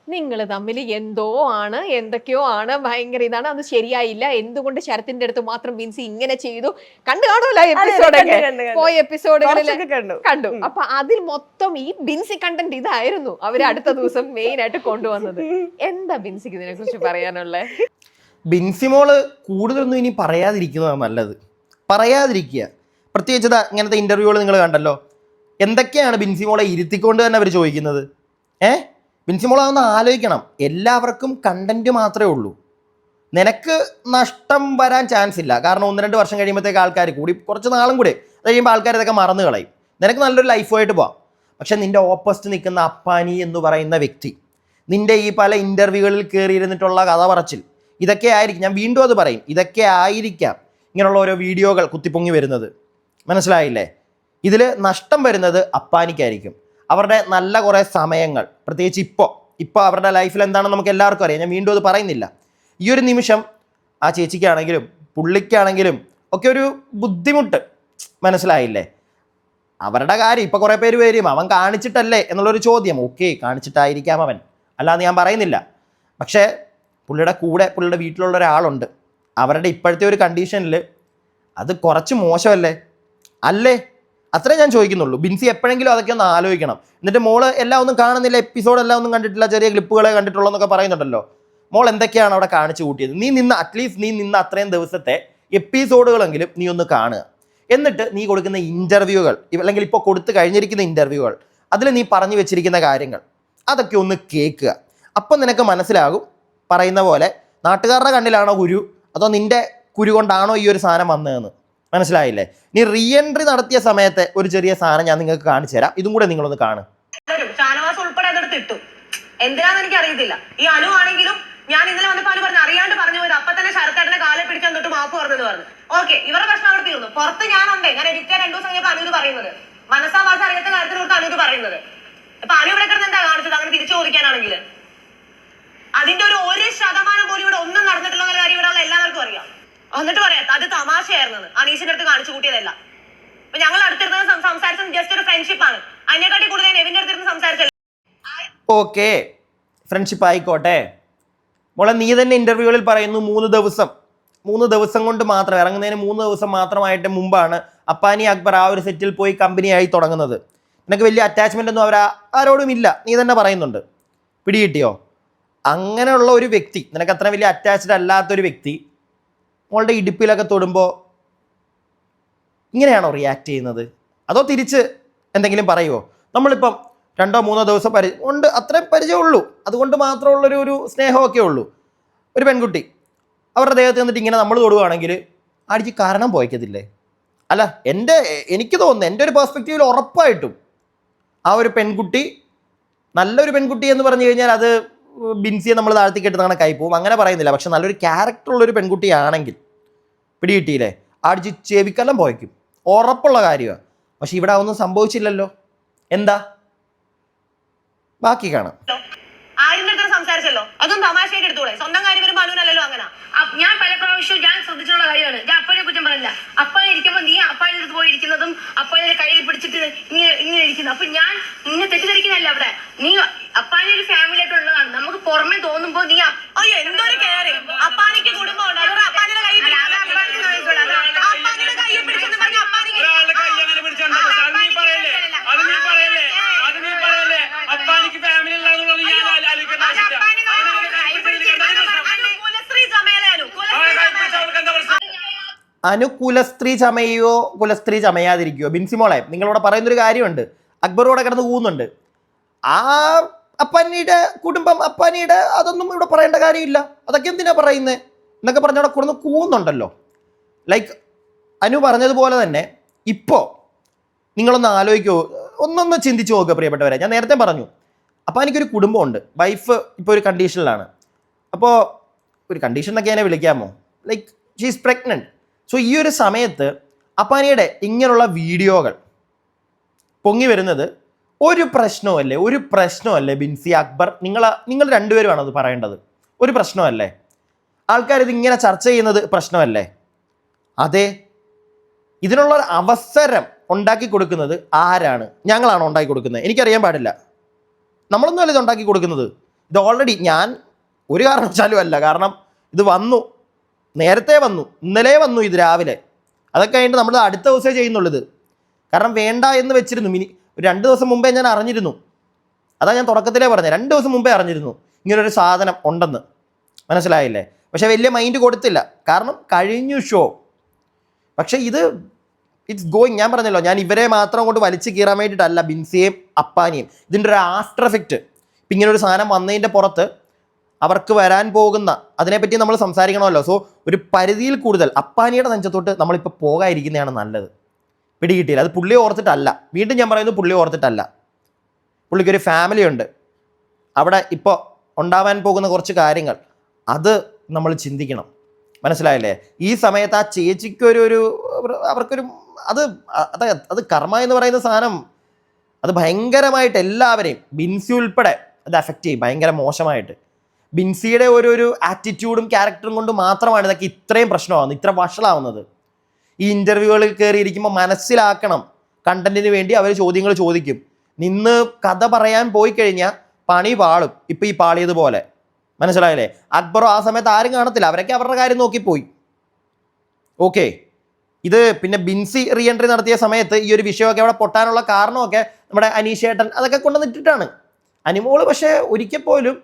നിങ്ങൾ തമ്മിൽ എന്തോ ആണ് എന്തൊക്കെയോ ആണ് ഭയങ്കര ഇതാണ്. അത് ശരിയായില്ല. എന്തുകൊണ്ട് ശരത്തിന്റെ അടുത്ത് മാത്രം ബിൻസി ഇങ്ങനെ ചെയ്തു? കണ്ടു കാണുമല്ലോ എപ്പിസോഡൊക്കെ. പോയ എപ്പിസോഡുകളിൽ കണ്ടു. കണ്ടു. അപ്പൊ അതിൽ മൊത്തം ഈ ബിൻസി കണ്ടന്റ് ഇതായിരുന്നു. അവർ അടുത്ത ദിവസം മെയിൻ ആയിട്ട് കൊണ്ടുവന്നത്. എന്താ ബിൻസിക്ക് ഇതിനെ കുറിച്ച് പറയാനുള്ളത് ബിൻസിമോൾ കൂടുതലൊന്നും ഇനി പറയാതിരിക്കുന്നതാണ് നല്ലത്. പറയാതിരിക്കുക. പ്രത്യേകിച്ച് ഇങ്ങനത്തെ ഇന്റർവ്യൂകൾ നിങ്ങൾ കണ്ടല്ലോ. എന്തൊക്കെയാണ് ബിൻസിമോളെ ഇരുത്തിക്കൊണ്ട് തന്നെ അവർ ചോദിക്കുന്നത്? ഏ? ബിൻസിമോളെ അതൊന്ന് ആലോചിക്കണം. എല്ലാവർക്കും കണ്ടന്റ് മാത്രമേ ഉള്ളൂ. നിനക്ക് നഷ്ടം വരാൻ ചാൻസ് ഇല്ല. കാരണം ഒന്ന് രണ്ട് വർഷം കഴിയുമ്പോഴത്തേക്ക് ആൾക്കാർ കൂടി കുറച്ച് നാളും കൂടി. അത് കഴിയുമ്പോൾ ആൾക്കാർ ഇതൊക്കെ മറന്നു കളയും. നിനക്ക് നല്ലൊരു ലൈഫുമായിട്ട് പോവാം. പക്ഷെ നിന്റെ ഓപ്പോസിറ്റ് നിൽക്കുന്ന അപ്പാനി എന്ന് പറയുന്ന വ്യക്തി നിന്റെ ഈ പല ഇന്റർവ്യൂകളിൽ കയറിയിരുന്നിട്ടുള്ള കഥ പറച്ചിൽ ഇതൊക്കെ ആയിരിക്കും. ഞാൻ വീണ്ടും അത് പറയും. ഇതൊക്കെ ആയിരിക്കാം ഇങ്ങനെയുള്ള ഓരോ വീഡിയോകൾ കുത്തിപ്പൊങ്ങി വരുന്നത്. മനസ്സിലായില്ലേ? ഇതിൽ നഷ്ടം വരുന്നത് അപ്പാനിക്കായിരിക്കും. അവരുടെ നല്ല കുറേ സമയങ്ങൾ. പ്രത്യേകിച്ച് ഇപ്പോൾ ഇപ്പോൾ അവരുടെ ലൈഫിൽ എന്താണെന്ന് നമുക്ക് എല്ലാവർക്കും അറിയാം. ഞാൻ വീണ്ടും അത് പറയുന്നില്ല. ഈ ഒരു നിമിഷം ആ ചേച്ചിക്കാണെങ്കിലും പുള്ളിക്കാണെങ്കിലും ഒക്കെ ഒരു ബുദ്ധിമുട്ട് മനസ്സിലായില്ലേ? അവരുടെ കാര്യം ഇപ്പോൾ കുറേ പേര് വരും. അവൻ കാണിച്ചിട്ടല്ലേ എന്നുള്ളൊരു ചോദ്യം. ഓക്കെ കാണിച്ചിട്ടായിരിക്കാം അവൻ. അല്ലാന്ന് ഞാൻ പറയുന്നില്ല. പക്ഷേ പുള്ളിയുടെ കൂടെ പുള്ളിയുടെ വീട്ടിലുള്ള ഒരാളുണ്ട്. അവരുടെ ഇപ്പോഴത്തെ ഒരു കണ്ടീഷനിൽ അത് കുറച്ച് മോശമല്ലേ? അല്ലേ? അത്രേ ഞാൻ ചോദിക്കുന്നുള്ളൂ. ബിൻസി എപ്പോഴെങ്കിലും അതൊക്കെ ഒന്ന് ആലോചിക്കണം. എന്നിട്ട് മോൾ എല്ലാം ഒന്നും കാണുന്നില്ല എപ്പിസോഡ് എല്ലാം ഒന്നും കണ്ടിട്ടില്ല ചെറിയ ക്ലിപ്പുകളെ കണ്ടിട്ടുള്ളൂ എന്നൊക്കെ പറയുന്നുണ്ടല്ലോ. മോൾ എന്തൊക്കെയാണ് അവിടെ കാണിച്ചു കൂട്ടിയത്? നീ നിന്ന് അറ്റ്ലീസ്റ്റ് നീ നിന്ന് അത്രയും ദിവസത്തെ എപ്പിസോഡുകളെങ്കിലും നീ ഒന്ന് കാണുക. എന്നിട്ട് നീ കൊടുക്കുന്ന ഇന്റർവ്യൂകൾ അല്ലെങ്കിൽ ഇപ്പോൾ കൊടുത്തു കഴിഞ്ഞിരിക്കുന്ന ഇന്റർവ്യൂകൾ അതിൽ നീ പറഞ്ഞു വെച്ചിരിക്കുന്ന കാര്യങ്ങൾ അതൊക്കെ ഒന്ന് കേൾക്കുക. അപ്പം നിനക്ക് മനസ്സിലാകും പറയുന്ന പോലെ നാട്ടുകാരുടെ കണ്ണിലാണോ ഗുരു അതോ നിന്റെ കുരു കൊണ്ടാണോ ഈ ഒരു സാധനം വന്നതെന്ന്. മനസ്സിലായില്ലേ? ഇനി റീഎൻട്രി നടത്തിയ സമയത്തെ ഒരു ചെറിയ സാധനം ഞാൻ നിങ്ങൾക്ക് കാണിച്ചു തരാം. ഇതും കൂടെ നിങ്ങളൊന്ന് കാണും. എന്തിനാന്ന് എനിക്ക് ഈ അനു ആണെങ്കിലും ഞാൻ ഇന്നലെ അറിയാണ്ട് അപ്പൊ തന്നെ പറഞ്ഞു. പ്രശ്നം ഞാൻ രണ്ടു പറയുന്നത്. പറയുന്നത്. ഇവിടെ എന്താ കാണിച്ചത്? അങ്ങനെ തിരിച്ചു അതിന്റെ ഒരു ഒരു ശതമാനം പോലും ഇവിടെ ഒന്നും നടന്നിട്ടില്ല എന്നുള്ള കാര്യം ഇവിടെ ഉള്ള എല്ലാവർക്കും അറിയാം എന്നിട്ട് പറയാം അത് തമാശയായിരുന്നു അനീഷിന്റെ അടുത്ത് കാണിച്ചു കൂട്ടിയതല്ല. അപ്പൊ ഞങ്ങൾ അടുത്തിരുന്ന് സംസാരിച്ചത് ജസ്റ്റ് ഒരു ഫ്രണ്ട്ഷിപ്പ് ആണ്. അതിനെക്കാട്ടി കൂടുതൽ ഞാൻ എവിന്റെ അടുത്തിരുന്ന് സംസാരിച്ചല്ല ഓക്കെ. ഫ്രണ്ട്ഷിപ്പ് ആയിക്കോട്ടെ. മോളെ നീ തന്നെ ഇന്റർവ്യൂകളിൽ പറയുന്നു മൂന്ന് ദിവസം. മൂന്ന് ദിവസം കൊണ്ട് മാത്രം ഇറങ്ങുന്നതിന് മൂന്ന് ദിവസം മാത്രമായിട്ട് മുമ്പാണ് അപ്പാനി അക്ബർ ആ ഒരു സെറ്റിൽ പോയി കമ്പനിയായി തുടങ്ങുന്നത്. നിനക്ക് വലിയ അറ്റാച്ച്മെന്റ് ഒന്നും അവരാ ആരോടും ഇല്ല. നീ തന്നെ പറയുന്നുണ്ട്. പിടികിട്ടിയോ? അങ്ങനെയുള്ള ഒരു വ്യക്തി നിനക്ക് അത്ര വലിയ അറ്റാച്ച്ഡ് അല്ലാത്തൊരു വ്യക്തി മോളുടെ ഇടുപ്പിലൊക്കെ തൊടുമ്പോൾ ഇങ്ങനെയാണോ റിയാക്ട് ചെയ്യുന്നത്? അതോ തിരിച്ച് എന്തെങ്കിലും പറയുമോ നമ്മളിപ്പം രണ്ടോ മൂന്നോ ദിവസം പരി ഉണ്ട് അത്രയും പരിചയമുള്ളൂ. അതുകൊണ്ട് മാത്രമുള്ളൊരു ഒരു സ്നേഹമൊക്കെ ഉള്ളൂ. ഒരു പെൺകുട്ടി. അവരുടെ ദേഹത്ത് നിന്നിട്ട് ഇങ്ങനെ നമ്മൾ തൊടുവാണെങ്കിൽ അടിച്ച് കാരണം പോയിക്കത്തില്ലേ അല്ല എന്റെ എനിക്ക് തോന്നുന്നു എന്റെ ഒരു പെർസ്പെക്റ്റീവിൽ ഉറപ്പായിട്ടും ആ ഒരു പെൺകുട്ടി നല്ലൊരു പെൺകുട്ടി എന്ന് പറഞ്ഞു കഴിഞ്ഞാൽ അത് ബിൻസിയെ നമ്മൾ താഴ്ത്തി കെട്ടുന്ന കൈ പോകും അങ്ങനെ പറയുന്നില്ല. പക്ഷെ നല്ലൊരു ക്യാരക്ടറുള്ളൊരു പെൺകുട്ടിയാണെങ്കിൽ പിടികിട്ടിയില്ലേ? അടിച്ച് ചെവിക്കെല്ലാം പോയക്കും ഉറപ്പുള്ള കാര്യമാണ് പക്ഷെ ഇവിടെ ഒന്നും സംഭവിച്ചില്ലല്ലോ. എന്താ? ബാക്കി കാണാം. സംസാരിച്ചല്ലോ. അതും തമാശയായിട്ട് എടുത്തുകൂടെ? സ്വന്തം കാര്യം വരുമ്പോ അനുവിനല്ലോ അങ്ങനെ. ഞാൻ പല പ്രാവശ്യവും ഞാൻ ശ്രദ്ധിച്ചിട്ടുള്ള കാര്യമാണ്. ഞാൻ അപ്പനെ കുറ്റം പറയില്ല. അപ്പനെ ഇരിക്കുമ്പോൾ നീ അപ്പായുടെ അടുത്ത് പോയി ഇരിക്കുന്നതും അപ്പനെ കയ്യിൽ പിടിച്ചിട്ട് ഇങ്ങനെ ഇങ്ങനെ ഇരിക്കുന്നു. അപ്പൊ ഞാൻ നിന്നെ തെറ്റിദ്ധരിക്കുന്നല്ല അവിടെ നീ അപ്പാനെ ഒരു ഫാമിലി ആയിട്ട് ഉള്ളതാണ് നമുക്ക് പുറമെ തോന്നുമ്പോ നീ അയ്യോ എന്തൊരു കെയറി അപ്പാനിക്ക് കുടുംബമുണ്ട് അതൊരു അപ്പാനിയുടെ കൈ അല്ല, അത് അപ്പാനിക്ക് നോക്കിക്കോളാം. അത് അപ്പാനിയുടെ കൈ പിടിച്ചെന്ന് പറഞ്ഞ അപ്പാനിക്ക് ഒരാളുടെ കൈ അങ്ങനെ പിടിച്ചോണ്ട് അത് നീ പറയല്ലേ അത് നീ പറയല്ലേ അത് നീ പറയല്ലേ അപ്പാനിക്ക് ഫാമിലി ഉള്ളതെന്നുള്ളത് ഞാൻ ആലോ- ആലോചിക്കേണ്ട അത് ആവശ്യമില്ല അപ്പാനിക്ക് അവനെ നോക്കി കൈ കൈ പിടിച്ചിരിക്കേണ്ട ഒരു പ്രശ്നം അനു കുലസ്ത്രീ ചമയലേ അനു അവനെ കുലസ്ത്രീ കൈ പിടിച്ച അവൾക്ക് എന്താ പ്രശ്നം അനു കുലസ്ത്രീ ചമയോ കുലസ്ത്രീ ചമയാതിരിക്കുകയോ ബിൻസിമോളെ നിങ്ങളോട് പറയുന്നൊരു കാര്യമുണ്ട്. അക്ബറോടെ കിടന്ന് പോകുന്നുണ്ട് ആ അപ്പാനിയുടെ കുടുംബം അപ്പാനിയുടെ അതൊന്നും ഇവിടെ പറയേണ്ട കാര്യമില്ല. അതൊക്കെ എന്തിനാ പറയുന്നത് എന്നൊക്കെ പറഞ്ഞ അവിടെ കൂടുന്ന കൂവുന്നുണ്ടല്ലോ. ലൈക്ക് അനു പറഞ്ഞതുപോലെ തന്നെ ഇപ്പോൾ നിങ്ങളൊന്ന് ആലോചിക്കുമോ ഒന്നൊന്ന് ചിന്തിച്ച് നോക്കുക പ്രിയപ്പെട്ടവരെ. ഞാൻ നേരത്തെ പറഞ്ഞു അപ്പോൾ എനിക്കൊരു കുടുംബമുണ്ട്. വൈഫ് ഇപ്പോൾ ഒരു കണ്ടീഷനിലാണ് അപ്പോൾ ഒരു കണ്ടീഷൻ എന്നൊക്കെ എന്നെ വിളിക്കാമോ? ലൈക്ക് ഷീസ് പ്രഗ്നന്റ് സോ ഈ ഒരു സമയത്ത് അപ്പാനിയുടെ ഇങ്ങനെയുള്ള വീഡിയോകൾ പൊങ്ങി വരുന്നത് ഒരു പ്രശ്നമല്ലേ ഒരു പ്രശ്നമല്ലേ ബിൻസി അക്ബർ? നിങ്ങൾ നിങ്ങൾ രണ്ടുപേരുമാണ് അത് പറയേണ്ടത്? ഒരു പ്രശ്നമല്ലേ ആൾക്കാർ ഇതിങ്ങനെ ചർച്ച ചെയ്യുന്നത് പ്രശ്നമല്ലേ? അതെ. ഇതിനുള്ള ഒരു അവസരം ഉണ്ടാക്കി കൊടുക്കുന്നത് ആരാണ്? ഞങ്ങളാണ് ഉണ്ടാക്കി കൊടുക്കുന്നത്? എനിക്കറിയാൻ പാടില്ല. നമ്മളൊന്നുമല്ല ഇത് ഉണ്ടാക്കി കൊടുക്കുന്നത്. ഇത് ഓൾറെഡി ഞാൻ ഒരു കാരണവശാലും അല്ല. കാരണം ഇത് വന്നു. നേരത്തെ വന്നു ഇന്നലെ വന്നു ഇത് രാവിലെ. അതൊക്കെ കഴിഞ്ഞിട്ട് നമ്മൾ അടുത്ത ദിവസമേ ചെയ്യുന്നുള്ളത്. കാരണം വേണ്ട എന്ന് വെച്ചിരുന്നു. മിനി രണ്ട് ദിവസം മുമ്പേ ഞാൻ അറിഞ്ഞിരുന്നു. അതാ ഞാൻ തുടക്കത്തിലേ പറഞ്ഞത് രണ്ട് ദിവസം മുമ്പേ അറിഞ്ഞിരുന്നു ഇങ്ങനൊരു സാധനം ഉണ്ടെന്ന്. മനസ്സിലായില്ലേ? പക്ഷേ വലിയ മൈൻഡ് കൊടുത്തില്ല. കാരണം കഴിഞ്ഞു ഷോ പക്ഷേ ഇത് ഇറ്റ്സ് ഗോയിങ് ഞാൻ പറഞ്ഞല്ലോ ഞാൻ ഇവരെ മാത്രം കൊണ്ട് വലിച്ചു കീറാൻ വേണ്ടിയിട്ടല്ല ബിൻസിയെയും അപ്പാനിയും. ഇതിന്റെ ഒരു ആഫ്റ്റർ എഫക്റ്റ്. ഇപ്പം ഇങ്ങനൊരു സാധനം വന്നതിന്റെ പുറത്ത് അവർക്ക് വരാൻ പോകുന്ന അതിനെപ്പറ്റി നമ്മൾ സംസാരിക്കണമല്ലോ. സോ ഒരു പരിധിയിൽ കൂടുതൽ അപ്പാനിയുടെ നെഞ്ചത്തോട്ട് നമ്മളിപ്പോൾ പോകാതിരിക്കുന്നതാണ് നല്ലത്. പിടികിട്ടിയില്ല. അത് പുള്ളി ഓർത്തിട്ടല്ല. വീണ്ടും ഞാൻ പറയുന്നത് പുള്ളി ഓർത്തിട്ടല്ല. പുള്ളിക്കൊരു ഫാമിലി ഉണ്ട്. അവിടെ ഇപ്പോൾ ഉണ്ടാവാൻ പോകുന്ന കുറച്ച് കാര്യങ്ങൾ. അത് നമ്മൾ ചിന്തിക്കണം. മനസ്സിലായില്ലേ? ഈ സമയത്ത് ആ ചേച്ചിക്കൊരു ഒരു അവർക്കൊരു അത് അത് അത് കർമ്മ എന്ന് പറയുന്ന സാധനം അത് ഭയങ്കരമായിട്ട് എല്ലാവരെയും ബിൻസി ഉൾപ്പെടെ അത് അഫക്റ്റ് ചെയ്യും. ഭയങ്കര മോശമായിട്ട്. ബിൻസിയുടെ ഒരു ഒരു ആറ്റിറ്റ്യൂഡും ക്യാരക്ടറും കൊണ്ട് മാത്രമാണ് ഇതൊക്കെ ഇത്രയും പ്രശ്നമാവുന്നത് ഇത്ര വഷളാവുന്നത്. ഈ ഇന്റർവ്യൂകളിൽ കയറിയിരിക്കുമ്പോൾ മനസ്സിലാക്കണം കണ്ടന്റിന് വേണ്ടി അവർ ചോദ്യങ്ങൾ ചോദിക്കും. നിന്ന് കഥ പറയാൻ പോയി കഴിഞ്ഞാൽ പണി പാളും ഇപ്പം ഈ പാളിയതുപോലെ. മനസ്സിലായില്ലേ? അക്ബറോ ആ സമയത്ത് ആരും കാണത്തില്ല അവരൊക്കെ അവരുടെ കാര്യം നോക്കിപ്പോയി. ഓക്കെ. ഇത് പിന്നെ ബിൻസി റീ എൻട്രി നടത്തിയ സമയത്ത് ഈ ഒരു വിഷയമൊക്കെ അവിടെ പൊട്ടാനുള്ള കാരണമൊക്കെ നമ്മുടെ അനീഷേട്ടൻ അതൊക്കെ കൊണ്ടുവന്നിട്ടിട്ടാണ്. അനിമോൾ പക്ഷേ ഒരിക്കൽ പോലും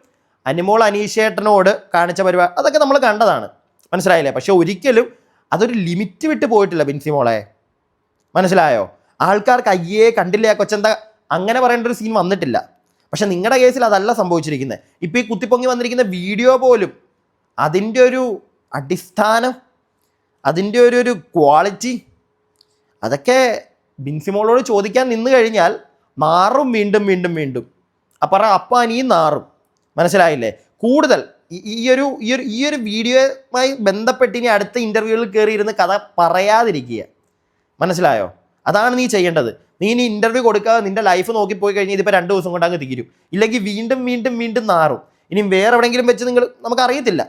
അനിമോൾ അനീഷേട്ടനോട് കാണിച്ച പരിപാടി അതൊക്കെ നമ്മൾ കണ്ടതാണ്. മനസ്സിലായില്ലേ? പക്ഷെ ഒരിക്കലും അതൊരു ലിമിറ്റ് വിട്ട് പോയിട്ടില്ല ബിൻസി മോളെ. മനസ്സിലായോ? ആൾക്കാർക്ക് അയ്യേ കണ്ടില്ല കൊച്ചെന്താ? അങ്ങനെ പറയേണ്ട ഒരു സീൻ വന്നിട്ടില്ല. പക്ഷെ നിങ്ങളുടെ കേസിൽ അതല്ല സംഭവിച്ചിരിക്കുന്നത് ഇപ്പം ഈ കുത്തിപ്പൊങ്ങി വന്നിരിക്കുന്ന വീഡിയോ പോലും അതിന്റെ ഒരു അടിസ്ഥാനം അതിന്റെ ഒരു ഒരു ക്വാളിറ്റി അതൊക്കെ ബിൻസിമോളോട് ചോദിക്കാൻ നിന്ന് കഴിഞ്ഞാൽ മാറും വീണ്ടും വീണ്ടും വീണ്ടും. അപ്പറ അനിയും നാറും. മനസ്സിലായില്ലേ? കൂടുതൽ ഈ- ഒരു ഈ ഒരു ഈ ഒരു വീഡിയോയുമായി ബന്ധപ്പെട്ട് ഇനി അടുത്ത ഇന്റർവ്യൂവിൽ കയറിയിരുന്ന് കഥ പറയാതിരിക്കുക. മനസ്സിലായോ? അതാണ് നീ ചെയ്യേണ്ടത്. നീ ഇനി ഇന്റർവ്യൂ കൊടുക്കാതെ നിന്റെ ലൈഫ് നോക്കി പോയി കഴിഞ്ഞാൽ ഇതിപ്പോൾ രണ്ട് ദിവസം കൊണ്ട് അങ്ങ് തീരും ഇല്ലെങ്കിൽ വീണ്ടും വീണ്ടും വീണ്ടും നാറും. ഇനി വേറെ എവിടെയെങ്കിലും വെച്ച് നിങ്ങൾ നമുക്കറിയത്തില്ല.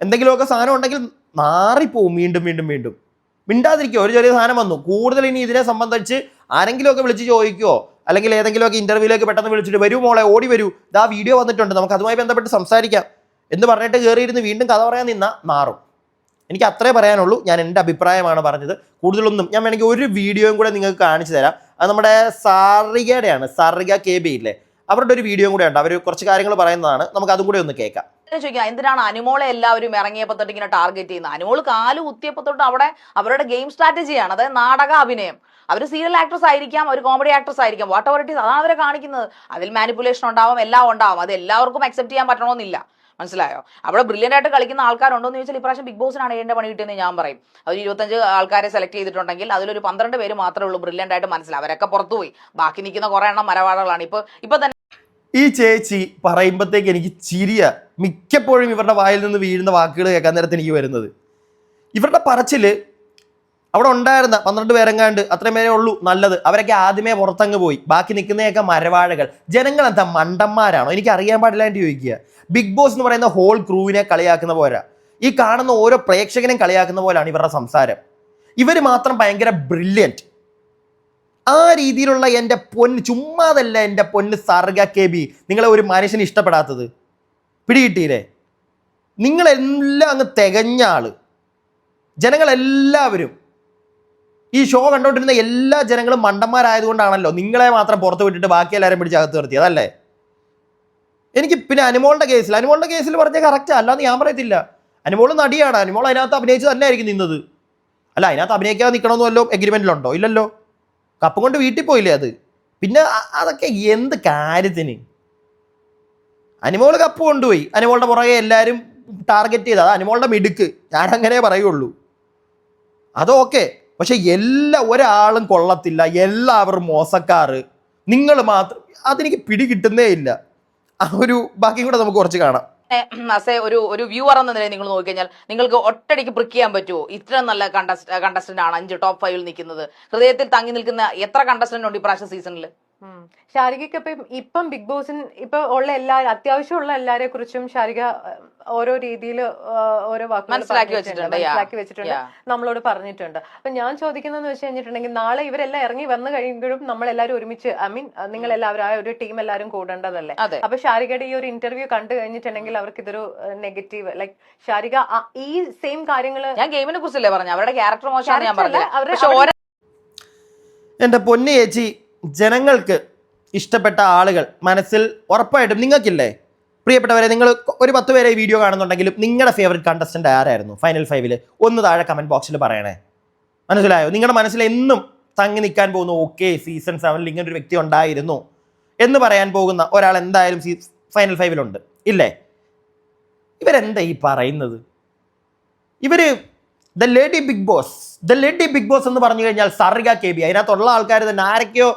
എന്തെങ്കിലുമൊക്കെ സാധനം ഉണ്ടെങ്കിൽ നാറിപ്പോവും വീണ്ടും വീണ്ടും വീണ്ടും. മിണ്ടാതിരിക്കുക ഒരു ചെറിയ സാധനം വന്നു. കൂടുതൽ ഇനി ഇതിനെ സംബന്ധിച്ച് ആരെങ്കിലുമൊക്കെ വിളിച്ച് ചോദിക്കുമോ അല്ലെങ്കിൽ ഏതെങ്കിലുമൊക്കെ ഇന്റർവ്യൂലേക്ക് പെട്ടെന്ന് വിളിച്ചിട്ട് വരൂ മോളെ ഓടി വരൂ. ഇതാ വീഡിയോ വന്നിട്ടുണ്ട് നമുക്ക് അതുമായി ബന്ധപ്പെട്ട് സംസാരിക്കാം. എന്ന് പറഞ്ഞിട്ട് കയറിയിരുന്ന് വീണ്ടും കഥ പറയാൻ നിന്ന മാറും. എനിക്ക് അത്രേ പറയാനുള്ളൂ ഞാൻ എന്റെ അഭിപ്രായമാണ് പറഞ്ഞത്. കൂടുതലൊന്നും ഞാൻ വേണമെങ്കിൽ ഒരു വീഡിയോയും കൂടെ നിങ്ങൾക്ക് കാണിച്ചു തരാം. അത് നമ്മുടെ സാറികയുടെയാണ് സാറിക കെ ബി ഇല്ലേ? അവരുടെ ഒരു വീഡിയോയും കൂടെ ഉണ്ട്. അവർ കുറച്ച് കാര്യങ്ങൾ പറയുന്നതാണ്. നമുക്ക് അതും കൂടെ ഒന്ന് കേൾക്കാം. ചോദിക്കാം എന്തിനാണ് അനുമോളെ എല്ലാവരും ഇറങ്ങിയപ്പോ തൊട്ട് ഇങ്ങനെ ടാർഗറ്റ് ചെയ്യുന്നത്? അനുമോൾ കാൽ കുത്തിയപ്പോ തൊട്ട് അവിടെ അവരുടെ ഗെയിം സ്ട്രാറ്റജിയാണ് അതായത് നാടക അഭിനയം. അവർ സീരിയൽ ആക്ട്രസ് ആയിരിക്കാം ഒരു കോമഡി ആക്ട്രസ് ആയിരിക്കാം. വാട്ട് എവർ ഇറ്റ് അതാണ് അവരെ കാണിക്കുന്നത്. അതിൽ മാനിപ്പുലേഷൻ ഉണ്ടാവും എല്ലാം ഉണ്ടാവും. അത് എല്ലാവർക്കും അക്സെപ്റ്റ് ചെയ്യാൻ പറ്റണമെന്നില്ല. മനസ്സിലായോ? അവിടെ ബ്രില്യന്റ് ആയിട്ട് കളിക്കുന്ന ആൾക്കാരുണ്ടോ എന്ന് ചോദിച്ചാൽ ഇപ്രാവശ്യം ബിഗ് ബോസിനാണ് ഏഴ് പണി കിട്ടിയെന്ന് ഞാൻ പറയും. അവർ ഇരുപത്തഞ്ച് ആൾക്കാരെ സെലക്ട് ചെയ്തിട്ടുണ്ടെങ്കിൽ അതിലൊരു പന്ത്രണ്ട് പേര് മാത്രമേ ഉള്ളൂ ബ്രില്യന്റ് ആയിട്ട് മനസ്സിലാവും അവരൊക്കെ പുറത്തുപോയി. ബാക്കി നിൽക്കുന്ന കുറേ എണ്ണം മരവാടകളാണ് ഇപ്പൊ ഇപ്പൊ തന്നെ ഈ ചേച്ചി പറയുമ്പോഴത്തേക്ക് എനിക്ക് ചിരിയ മിക്കപ്പോഴും ഇവരുടെ വായിൽ നിന്ന് വീഴുന്ന വാക്കുകൾ കേൾക്കാൻ നേരത്തെ എനിക്ക് വരുന്നത്. ഇവരുടെ പറച്ചിൽ അവിടെ ഉണ്ടായിരുന്ന പന്ത്രണ്ട് പേരെങ്ങാണ്ട് അത്രയും പേരേ ഉള്ളൂ നല്ലത്. അവരൊക്കെ ആദ്യമേ പുറത്തങ്ങ് പോയി. ബാക്കി നിൽക്കുന്നതൊക്കെ മരവാഴകൾ. ജനങ്ങൾ എന്താ മണ്ടന്മാരാണോ? എനിക്ക് അറിയാൻ പാടില്ലാണ്ട് ചോദിക്കുക. ബിഗ് ബോസ് എന്ന് പറയുന്ന ഹോൾ ക്രൂവിനെ കളിയാക്കുന്ന പോരാ. ഈ കാണുന്ന ഓരോ പ്രേക്ഷകനെയും കളിയാക്കുന്ന പോലാണ് ഇവരുടെ സംസാരം. ഇവർ മാത്രം ഭയങ്കര ബ്രില്യന്റ് ആ രീതിയിലുള്ള എന്റെ പൊന്ന് ചുമ്മാതല്ല എന്റെ പൊന്ന് സർഗ കെ ബി. നിങ്ങളെ ഒരു മനുഷ്യന് ഇഷ്ടപ്പെടാത്തത്. പിടികിട്ടിയില്ലേ? നിങ്ങളെല്ലാം അങ്ങ് തികഞ്ഞ ആൾ. ജനങ്ങളെല്ലാവരും. ഈ ഷോ കണ്ടോണ്ടിരുന്ന എല്ലാ ജനങ്ങളും മണ്ടന്മാരായതുകൊണ്ടാണല്ലോ നിങ്ങളെ മാത്രം പുറത്ത് വിട്ടിട്ട് ബാക്കി എല്ലാവരും പിടിച്ച് അകത്ത് നിർത്തിയത് അതല്ലേ? എനിക്ക് പിന്നെ അനുമോളുടെ കേസിൽ അനുമോളുടെ കേസിൽ പറഞ്ഞ കറക്റ്റ് അല്ലാന്ന് ഞാൻ പറയത്തില്ല. അനുമോൾ നടിയാണ് അനുമോൾ അതിനകത്ത് അഭിനയിച്ച് തന്നെ ആയിരിക്കും നിന്നത്. അല്ല അതിനകത്ത് അഭിനയിക്കാതെ നിൽക്കണമെന്നല്ലോ എഗ്രിമെന്റിലുണ്ടോ ഇല്ലല്ലോ. കപ്പും കൊണ്ട് വീട്ടിൽ പോയില്ലേ അത്? പിന്നെ അതൊക്കെ എന്ത് കാര്യത്തിന്? അനിമോൾ കപ്പ് കൊണ്ടുപോയി. അനിമോളുടെ പുറകെ എല്ലാവരും ടാർഗറ്റ് ചെയ്ത്. അത് അനിമോളുടെ മിടുക്ക്. ഞാൻ അങ്ങനെ പറയുള്ളൂ അതൊക്കെ പക്ഷെ എല്ലാ ഒരാളും കൊള്ളത്തില്ല. എല്ലാവരും മോശക്കാറ് നിങ്ങൾ മാത്രം അതെനിക്ക് പിടി കിട്ടുന്നേ ഇല്ല. ആ ഒരു ബാക്കി കൂടെ നമുക്ക് കുറച്ച് കാണാം. അസേ ഒരു ഒരു വ്യൂവർ എന്ന നിലയിൽ നിങ്ങൾ നോക്കിക്കഴിഞ്ഞാൽ നിങ്ങൾക്ക് ഒറ്റടിക്ക് പ്രിക്ക് ചെയ്യാൻ പറ്റുമോ ഇത്ര നല്ല കണ്ടസ്റ്റ് കണ്ടസ്റ്റന്റ് ആണ് അഞ്ച് ടോപ്പ് ഫൈവിൽ നിൽക്കുന്നത്. ഹൃദയത്തിൽ തങ്ങി നിൽക്കുന്ന എത്ര കണ്ടസ്റ്റന്റ് ഉണ്ട് ഇപ്രാവശ്യം സീസണിൽ ശാരികയ്ക്ക് ഇപ്പം ഇപ്പം ബിഗ് ബോസിന് ഇപ്പൊ ഉള്ള എല്ലാ അത്യാവശ്യമുള്ള എല്ലാരെ കുറിച്ചും ഷാരിക ഓരോ രീതിയിൽ ഓരോ വാക്കുകൾ മനസ്സിലാക്കി വെച്ചിട്ടുണ്ട്, മനസ്സിലാക്കി വെച്ചിട്ടുണ്ട്. നമ്മളോട് പറഞ്ഞിട്ടുണ്ട്. അപ്പൊ ഞാൻ ചോദിക്കുന്നതെന്ന് വെച്ച് കഴിഞ്ഞിട്ടുണ്ടെങ്കിൽ നാളെ ഇവരെല്ലാം ഇറങ്ങി വന്നു കഴിയുമ്പോഴും നമ്മൾ എല്ലാവരും ഒരുമിച്ച് ഐ മീൻ നിങ്ങൾ എല്ലാവരും ആ ഒരു ടീം എല്ലാവരും കൂടേണ്ടതല്ലേ. അപ്പൊ ഷാരികയുടെ ഈ ഒരു ഇന്റർവ്യൂ കണ്ടു കഴിഞ്ഞിട്ടുണ്ടെങ്കിൽ അവർക്ക് ഇതൊരു നെഗറ്റീവ് ലൈക് ഷാരിക ഈ സെയിം കാര്യങ്ങൾ ഞാൻ ഗെയിമിനെ കുറിച്ചല്ലേ പറഞ്ഞു അവരുടെ ക്യാരക്ടർ മോശമാണ് ഞാൻ പറഞ്ഞത് എന്റെ പൊന്നു ചേച്ചി ജനങ്ങൾക്ക് ഇഷ്ടപ്പെട്ട ആളുകൾ മനസ്സിൽ ഉറപ്പായിട്ടും നിങ്ങൾക്കില്ലേ? പ്രിയപ്പെട്ടവരെ നിങ്ങൾ ഒരു പത്ത് പേരെ വീഡിയോ കാണുന്നുണ്ടെങ്കിലും നിങ്ങളുടെ ഫേവറേറ്റ് കണ്ടസ്റ്റന്റ് ആരായിരുന്നു? ഫൈനൽ ഫൈവിൽ ഒന്ന് താഴെ കമന്റ് ബോക്സിൽ പറയണേ. മനസ്സിലായോ? നിങ്ങളുടെ മനസ്സിൽ എന്നും തങ്ങി നിൽക്കാൻ പോകുന്നു ഓക്കെ സീസൺ സെവനിൽ ഇങ്ങനെ ഒരു വ്യക്തി ഉണ്ടായിരുന്നു എന്ന് പറയാൻ പോകുന്ന ഒരാൾ എന്തായാലും സീ ഫൈനൽ ഫൈവിലുണ്ട് ഇല്ലേ? ഇവരെന്താ ഈ പറയുന്നത്? ഇവർ the lady Bigg Boss the lady Bigg Boss എന്ന് പറഞ്ഞു കഴിഞ്ഞാൽ സർഗ കെ ബി അതിനകത്തുള്ള ആൾക്കാർ തന്നെ ആരൊക്കെയോ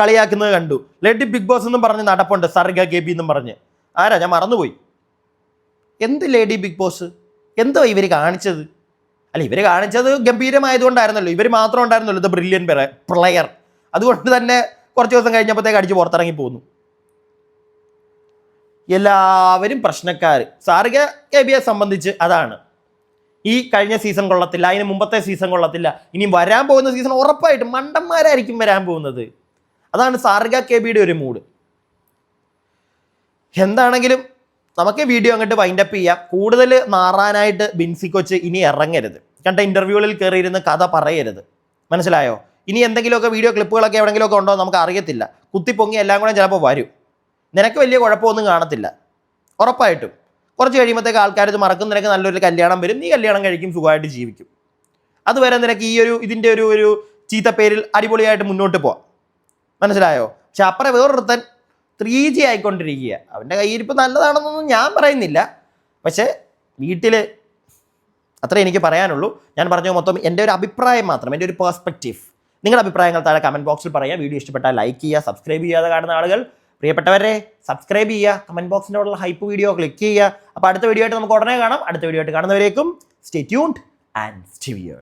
കളിയാക്കുന്നത് കണ്ടു. ലഡി ബിഗ് ബോസ് എന്നും പറഞ്ഞ് നടപ്പുണ്ട് സർഗ കെ ബി എന്നും പറഞ്ഞ്. ആരാ? ഞാൻ മറന്നുപോയി. എന്ത് ലേഡി ബിഗ് ബോസ്? എന്തോ ഇവർ കാണിച്ചത്? അല്ല ഇവർ കാണിച്ചത് ഗംഭീരമായതുകൊണ്ടായിരുന്നല്ലോ. ഇവർ മാത്രം ഉണ്ടായിരുന്നല്ലോ ഇത് ബ്രില്യൻ പ്ലെയർ അതുകൊണ്ട് തന്നെ കുറച്ച് ദിവസം കഴിഞ്ഞപ്പോഴത്തേക്ക് അടിച്ച് പുറത്തിറങ്ങി പോന്നു. എല്ലാവരും പ്രശ്നക്കാർ സാറിക കെ ബിയെ സംബന്ധിച്ച് അതാണ്. ഈ കഴിഞ്ഞ സീസൺ കൊള്ളത്തില്ല അതിന് മുമ്പത്തെ സീസൺ കൊള്ളത്തില്ല. ഇനി വരാൻ പോകുന്ന സീസൺ ഉറപ്പായിട്ടും മണ്ടന്മാരായിരിക്കും വരാൻ പോകുന്നത്. അതാണ് സാർഗ കെ ബിയുടെ ഒരു മൂഡ്. എന്താണെങ്കിലും നമുക്ക് വീഡിയോ അങ്ങോട്ട് വൈൻഡ് അപ്പ് ചെയ്യാം. കൂടുതൽ മാറാനായിട്ട് ബിൻസി കൊച്ച് ഇനി ഇറങ്ങരുത്. കണ്ട ഇന്റർവ്യൂകളിൽ കയറിയിരുന്ന് കഥ പറയരുത്. മനസ്സിലായോ? ഇനി എന്തെങ്കിലുമൊക്കെ വീഡിയോ ക്ലിപ്പുകളൊക്കെ എവിടെയെങ്കിലുമൊക്കെ ഉണ്ടോ നമുക്ക് അറിയത്തില്ല. കുത്തിപ്പൊങ്ങി എല്ലാം കൂടെ ചിലപ്പോൾ വരും. നിനക്ക് വലിയ കുഴപ്പമൊന്നും കാണത്തില്ല. ഉറപ്പായിട്ടും. കുറച്ച് കഴിയുമ്പോഴത്തേക്ക് ആൾക്കാർ ഇത് മറക്കും. നിനക്ക് നല്ലൊരു കല്യാണം വരും. നീ കല്യാണം കഴിക്കും സുഖമായിട്ട് ജീവിക്കും. അതുവരെ നിനക്ക് ഈ ഒരു ഇതിന്റെ ഒരു ഒരു ചീത്തപ്പേരിൽ അടിപൊളിയായിട്ട് മുന്നോട്ട് പോവാം. മനസ്സിലായോ? പക്ഷെ അപ്പുറം വേറൊരുത്തൻ ത്രീ ജി ആയിക്കൊണ്ടിരിക്കുക അവന്റെ കയ്യിരിപ്പ് നല്ലതാണെന്നൊന്നും ഞാൻ പറയുന്നില്ല. പക്ഷേ വീട്ടിൽ അത്രേ എനിക്ക് പറയാനുള്ളൂ. ഞാൻ പറഞ്ഞ മൊത്തം എന്റെ ഒരു അഭിപ്രായം മാത്രം എന്റെ ഒരു പേഴ്സ്പെക്റ്റീവ് നിങ്ങളുടെ അഭിപ്രായങ്ങൾ താഴെ കമന്റ് ബോക്സിൽ പറയുക. വീഡിയോ ഇഷ്ടപ്പെട്ടാൽ ലൈക്ക് ചെയ്യുക സബ്സ്ക്രൈബ് ചെയ്യാതെ കാണുന്ന ആളുകൾ പ്രിയപ്പെട്ടവരെ സബ്സ്ക്രൈബ് ചെയ്യുക. കമന്റ് ബോക്സിന്റെ ഉള്ള ഹൈപ്പ് വീഡിയോ ക്ലിക്ക് ചെയ്യുക. അപ്പോൾ അടുത്ത വീഡിയോ ആയിട്ട് നമുക്ക് ഉടനെ കാണാം. അടുത്ത വീഡിയോ ആയിട്ട് കാണുന്നവരേക്കും സ്റ്റേ ട്യൂൺഡ് ആൻഡ് സ്റ്റീവിയർ